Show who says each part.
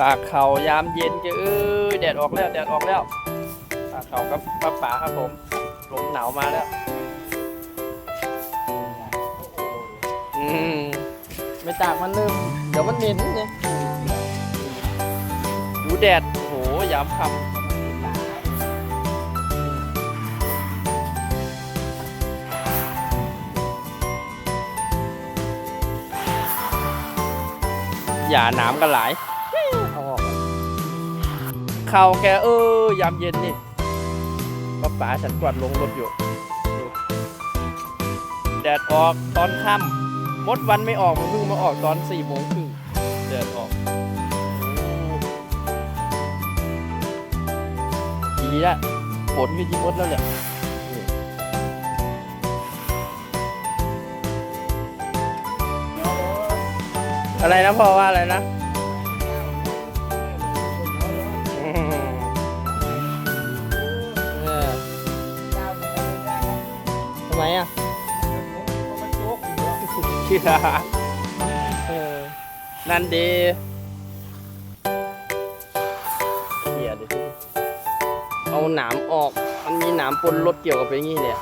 Speaker 1: ตากเขายามเย็นจะเออแดดออกแล้วแดดออกแล้ว ตากเขากับป้าป๋าครับผมลมหนาวมาแล้วอืมไม่ตากมันเริ่มเดี๋ยวมันเหม็นเนี่ยดูแดดโอ้โหยามค่ำอย่าหนามกันหลาย ข้าแกเออยามเย็นนี่ป้าป๋าฉันกวาดลงรถอยู่ แดดออกตอนค่ำมดวันไม่ออกมันเพิ่งมาออกตอนสี่โมงครึ่งเดินออกดีละฝนก็ยิงมดแล้วเนี่ยอะไรนะพ่อว่าอะไรนะ ทำไมอะเชื่อเออนั่นดีเขี่ยดิเอาหนามออก มันมีหนามปนรถเกี่ยวกับไปงี้เนี่ย